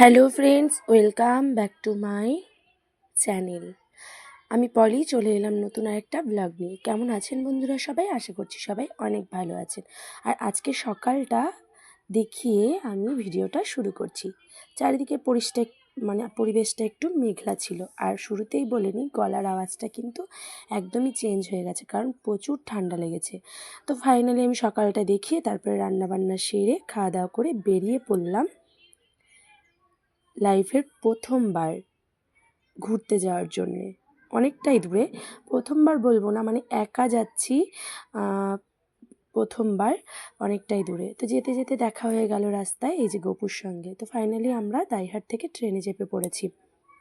Hello friends welcome back to my channel আমি পলি চলে এলাম নতুন আরেকটা ব্লগ নিয়ে। কেমন আছেন বন্ধুরা সবাই? আশা করছি সবাই অনেক ভালো আছেন। আর আজকে সকালটা দেখিয়ে আমি ভিডিওটা শুরু করছি। চারিদিকে পরিষ্কার মানে পরিবেশটা একটু মেঘলা ছিল। আর শুরুতেই বলে নিই, গলার আওয়াজটা কিন্তু একদমই চেঞ্জ হয়ে গেছে, কারণ প্রচুর ঠান্ডা লেগেছে। তো ফাইনালি আমি সকালটা দেখিয়ে তারপরে রান্নাবান্না সেরে খাওয়া দাওয়া করে বেরিয়ে পড়লাম লাইফের প্রথমবার ঘুরতে যাওয়ার জন্যে। অনেকটাই দূরে। প্রথমবার বলব না মানে একা যাচ্ছি প্রথমবার অনেকটাই দূরে। তো যেতে যেতে দেখা হয়ে গেল রাস্তায়, এই যে গোপুর সঙ্গে। তো ফাইনালি আমরা দাইহাট থেকে ট্রেনে চেপে পড়েছি।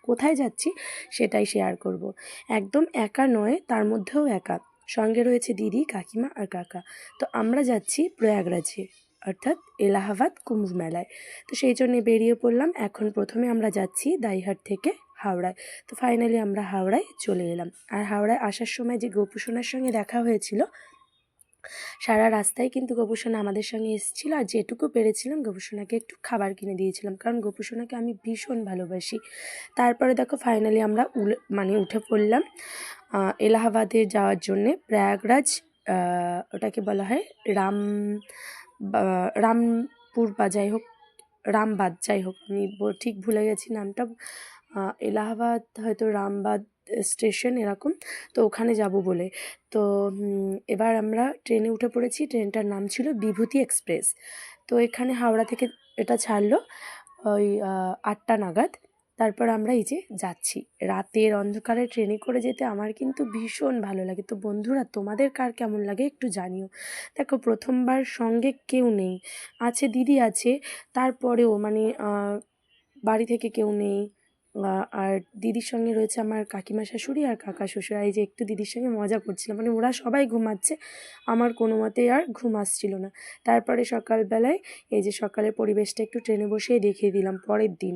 কোথায় যাচ্ছি সেটাই শেয়ার করব। একদম একা নয়, তার মধ্যেও একা। সঙ্গে রয়েছে দিদি, কাকিমা আর কাকা। তো আমরা যাচ্ছি প্রয়াগরাজে। অর্থাৎ এলাহাবাদ কুম্ভ মেলায় তো সেই জন্যে বেরিয়ে পড়লাম। এখন প্রথমে আমরা যাচ্ছি দাইহাট থেকে হাওড়ায়। তো ফাইনালি আমরা হাওড়ায় চলে এলাম। আর হাওড়ায় আসার সময় যে গোপুসোনার সঙ্গে দেখা হয়েছিল, সারা রাস্তায় কিন্তু গোপুসোনা আমাদের সঙ্গে এসেছিল। আর যেটুকু পেরেছিলাম, গোপুসোনাকে একটু খাবার কিনে দিয়েছিলাম। কারণ গোপুসোনাকে আমি ভীষণ ভালোবাসি। তারপরে দেখো ফাইনালি আমরা উল মানে উঠে পড়লাম এলাহাবাদে যাওয়ার জন্যে প্রয়াগরাজ ওটাকে বলা হয় রাম রামপুর বা যাই হোক রামবাদ যাই হোক, আমি ঠিক ভুলে গেছি নামটা। এলাহাবাদ হয়তো রামবাদ স্টেশন এরকম, তো ওখানে যাব বলে। তো এবার আমরা ট্রেনে উঠে পড়েছি, ট্রেনটার নাম ছিল বিভূতি এক্সপ্রেস। তো এখানে হাওড়া থেকে এটা ছাড়লো ওই আটটা নাগাদ। তারপর আমরা এই যে যাচ্ছি। রাতের অন্ধকারে ট্রেনে করে যেতে আমার কিন্তু ভীষণ ভালো লাগে। তো বন্ধুরা, তোমাদের কার কেমন লাগে একটু জানিও। দেখো, প্রথমবার সঙ্গে কেউ নেই। আছে দিদি আছে, তারপরেও মানে বাড়ি থেকে কেউ নেই। আর দিদির সঙ্গে রয়েছে আমার কাকিমা শাশুড়ি আর কাকা শ্বশুর। এই যে একটু দিদির সঙ্গে মজা করছিলাম। মানে ওরা সবাই ঘুমাচ্ছে, আমার কোনো মতে আর ঘুম আসছিল না। তারপরে সকালবেলায় এই যে সকালের পরিবেশটা একটু ট্রেনে বসেই দেখিয়ে দিলাম, পরের দিন।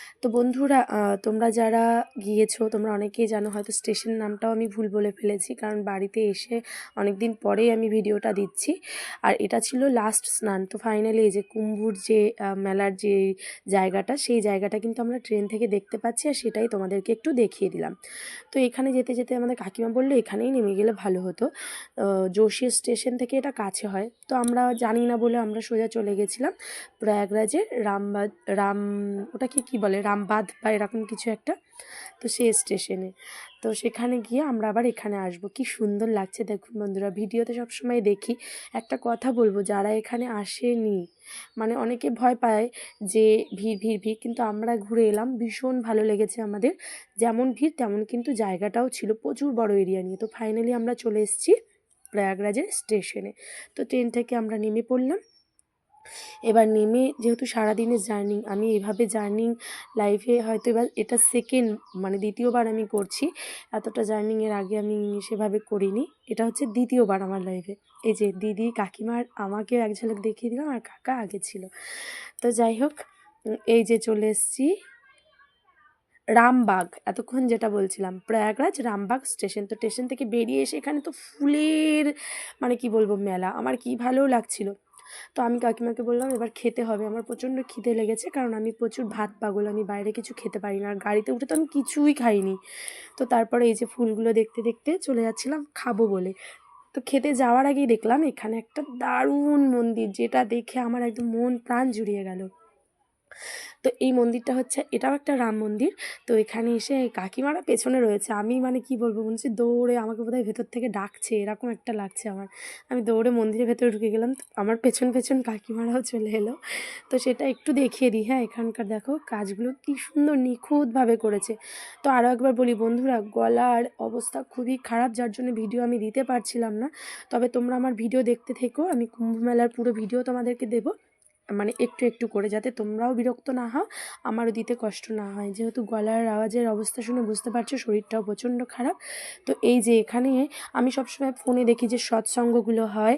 তো বন্ধুরা তোমরা যারা গিয়েছো, তোমরা অনেকেই জানো, হয়তো স্টেশন নামটাও আমি ভুল বলে ফেলেছি, কারণ বাড়িতে এসে অনেক দিন পরেই আমি ভিডিওটা দিচ্ছি। আর এটা ছিল লাস্ট স্নান, তো ফাইনালি এই যে কুম্ভুর যে মেলার যে জায়গাটা, সেই জায়গাটা কিন্তু আমরা ট্রেন থেকে দেখতে পাচ্ছি, আর সেটাই তোমাদেরকে একটু দেখিয়ে দিলাম। তো এখানে যেতে যেতে আমাদের কাকিমা বলল, এখানেই নেমে গেলে ভালো হতো। যোশী স্টেশন থেকে এটা কাছে হয়। তো আমরা জানি না বলে আমরা সোজা চলে গেছিলাম, প্রয়াগরাজের রামবাদ, রাম ওটাকে কি বলে? রামবাদ বা এরকম কিছু একটা, তো সে স্টেশনে তো সেখানে গিয়ে আমরা আবার এখানে আসব। কি সুন্দর লাগছে। দেখুন বন্ধুরা ভিডিওতে সবসময় দেখি, একটা কথা বলব, যারা এখানে আসেনি মানে অনেকে ভয় পায় যে ভিড় ভিড় ভিড়, কিন্তু আমরা ঘুরে এলাম, ভীষণ ভালো লেগেছে আমাদের। যেমন ভিড়, তেমন কিন্তু জায়গাটাও ছিল, প্রচুর বড় এরিয়া নিয়ে। তো ফাইনালি আমরা চলে এসেছি প্রয়াগরাজের স্টেশনে তো ট্রেন থেকে আমরা নেমে পড়লাম। এবার নেমে যেহেতু সারাদিনের জার্নি, আমি এভাবে জার্নি লাইফে হয়তো এবার এটা সেকেন্ড মানে দ্বিতীয়বার আমি করছি। এতটা জার্নিংয়ের আগে আমি সেভাবে করিনি। এটা হচ্ছে দ্বিতীয়বার আমার লাইফে এই যে দিদি, কাকিমার আমাকে এক ঝলক দেখিয়ে দিলাম আর কাকা আগে ছিল। তো যাই হোক এই যে চলে এসেছি রামবাগ, এতক্ষণ যেটা বলছিলাম, প্রয়াগরাজ রামবাগ স্টেশন তো স্টেশন থেকে বেরিয়ে এসে এখানে তো ফুলের মানে কি বলব, মেলা। আমার কি ভালো লাগছিল। তো আমি কাকিমাকে বললাম, এবার খেতে হবে। আমার প্রচণ্ড খিদে লেগেছে, কারণ আমি প্রচুর ভাত পাগল, আমি বাইরে কিছু খেতে পারি না। আর গাড়িতে উঠে তো আমি কিছুই খাইনি। তো তারপরে এই যে ফুলগুলো দেখতে দেখতে চলে যাচ্ছিলাম খাব বলে। তো খেতে যাওয়ার আগেই দেখলাম এখানে একটা দারুণ মন্দির, যেটা দেখে আমার একদম মন প্রাণ জুড়িয়ে গেল। তো এই মন্দিরটা হচ্ছে, এটাও একটা রাম মন্দির। তো এখানে এসে কাকিমারা পেছনে রয়েছে। আমি মানে কি বলব, মনে দৌড়ে আমাকে বোধহয় ভেতর থেকে ডাকছে, এরকম একটা লাগছে আমার। আমি দৌড়ে মন্দিরের ভেতরে ঢুকে গেলাম, আমার পেছন পেছন কাকিমারাও চলে এলো। তো সেটা একটু দেখিয়ে দিই হ্যাঁ এখানকার দেখো কাজগুলো কি সুন্দর নিখুঁতভাবে করেছে। তো আরও একবার বলি, বন্ধুরা, গলার অবস্থা খুবই খারাপ, যার জন্য ভিডিও আমি দিতে পারছিলাম না। তবে তোমরা আমার ভিডিও দেখতে থেকো, আমি কুম্ভ মেলার পুরো ভিডিও তোমাদেরকে দেবো। মানে একটু একটু করে যাতে তোমরাও বিরক্ত না হও, আমারও দিতে কষ্ট না হয়। যেহেতু গলার আওয়াজের অবস্থা শুনে বুঝতে পারছ, শরীরটাও প্রচণ্ড খারাপ। তো এই যে এখানে আমি সবসময় ফোনে দেখি যে সৎসঙ্গগুলো হয়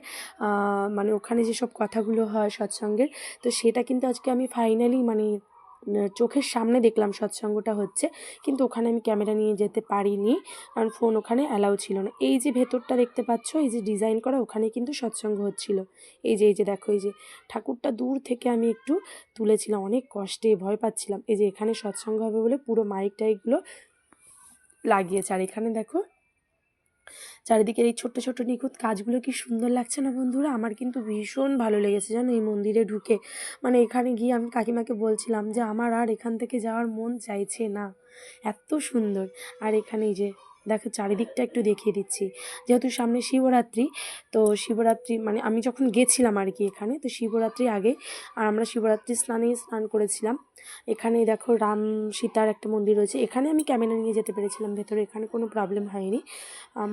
মানে ওখানে যেসব কথাগুলো হয় সৎসঙ্গের, তো সেটা কিন্তু আজকে আমি ফাইনালি মানে চোখের সামনে দেখলাম সৎসঙ্গটা হচ্ছে, কিন্তু ওখানে আমি ক্যামেরা নিয়ে যেতে পারিনি, কারণ ফোন ওখানে অ্যালাউ ছিল না। এই যে ভেতরটা দেখতে পাচ্ছ, এই যে ডিজাইন করা, ওখানে কিন্তু সৎসঙ্গ হচ্ছিল। এই যে এই যে দেখো, এই যে ঠাকুরটা দূর থেকে আমি একটু তুলেছিলাম, অনেক কষ্টে, ভয় পাচ্ছিলাম। এই যে এখানে সৎসঙ্গ হবে বলে পুরো মাইক টাইকগুলো লাগিয়েছে। আর এখানে দেখো চারিদিকের এই ছোট্ট ছোট্ট, নিখুঁত কাজগুলো কি সুন্দর লাগছে না বন্ধুরা? আমার কিন্তু ভীষণ ভালো লেগেছে জানো এই মন্দিরে ঢুকে। মানে এখানে গিয়ে আমি কাকিমাকে বলছিলাম যে, আমার আর এখান থেকে যাওয়ার মন চাইছে না। এত সুন্দর। আর এখানে যে দেখো চারিদিকটা একটু দেখিয়ে দিচ্ছি। যেহেতু সামনে শিবরাত্রি, তো শিবরাত্রি মানে আমি যখন গেছিলাম আর কি এখানে, তো শিবরাত্রি আগে আর আমরা শিবরাত্রি স্নানেই স্নান করেছিলাম। এখানে দেখো রাম সীতার একটা মন্দির রয়েছে। এখানে আমি ক্যামেরা নিয়ে যেতে পেরেছিলাম, ভেতরে এখানে কোনো প্রবলেম হয়নি।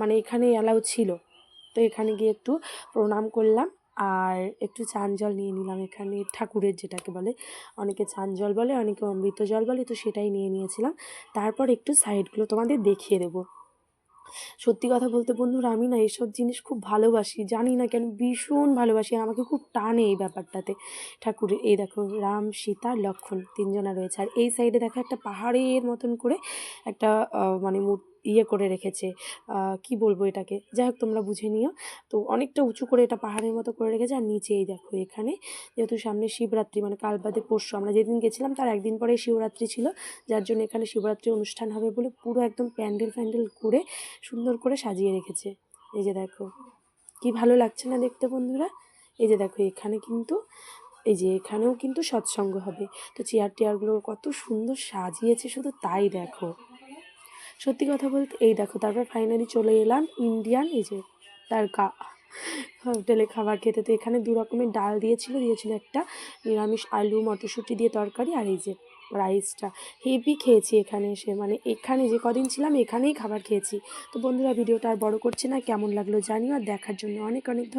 মানে এখানে অ্যালাউ ছিল। তো এখানে গিয়ে একটু প্রণাম করলাম আর একটু চান জল নিয়ে নিলাম। এখানে ঠাকুরের যেটাকে বলে, অনেকে চান জল বলে, অনেকে অমৃত জল বলে, তো সেটাই নিয়ে নিয়েছিলাম। তারপর একটু সাইডগুলো তোমাদের দেখিয়ে দেবো। সত্যি কথা বলতে বন্ধুরা, আমি না এসব জিনিস খুব ভালোবাসি, জানি না কেন ভীষণ ভালোবাসি আমাকে খুব টানে এই ব্যাপারটাতে। ঠাকুরের এই দেখো রাম, সীতা, লক্ষণ তিনজনা রয়েছে। আর এই সাইডে দেখো একটা পাহাড়ের মতন করে একটা মানে মূর- ইয়ে করে রেখেছে। কি বলব এটাকে? যাই হোক, তোমরা বুঝে নিও। তো অনেকটা উঁচু করে এটা পাহাড়ের মতো করে রেখেছে। আর নিচে এই দেখো এখানে, যেহেতু সামনে শিবরাত্রি মানে কাল বাদে পরশু, আমরা যেদিন গেছিলাম তার একদিন পরে শিবরাত্রি ছিল। যার জন্য এখানে শিবরাত্রি অনুষ্ঠান হবে বলে পুরো একদম প্যান্ডেল ফ্যান্ডেল করে সুন্দর করে সাজিয়ে রেখেছে। এই যে দেখো, কি ভালো লাগছে না দেখতে বন্ধুরা? এই যে দেখো, এখানে কিন্তু, এই যে এখানেও কিন্তু সৎসঙ্গ হবে। তো চেয়ার টেয়ারগুলো কত সুন্দর সাজিয়েছে, শুধু তাই দেখো। সত্যি কথা বলতে, এই দেখো, তারপর ফাইনালি চলে এলাম ইন্ডিয়ান এই যে তার কা হোটেলে খাবার খেতে। তো এখানে দু রকমের ডাল দিয়েছিল দিয়েছিল একটা নিরামিষ আলু, মটরশুঁটি দিয়ে তরকারি আর এই যে রাইসটা হেভি খেয়েছি এখানে এসে মানে এখানে যে কদিন ছিলাম, এখানেই খাবার খেয়েছি। তো বন্ধুরা, ভিডিওটা আর বড় করছে না, কেমন লাগল জানিও, আর দেখার জন্য অনেক অনেক ধন্যবাদ।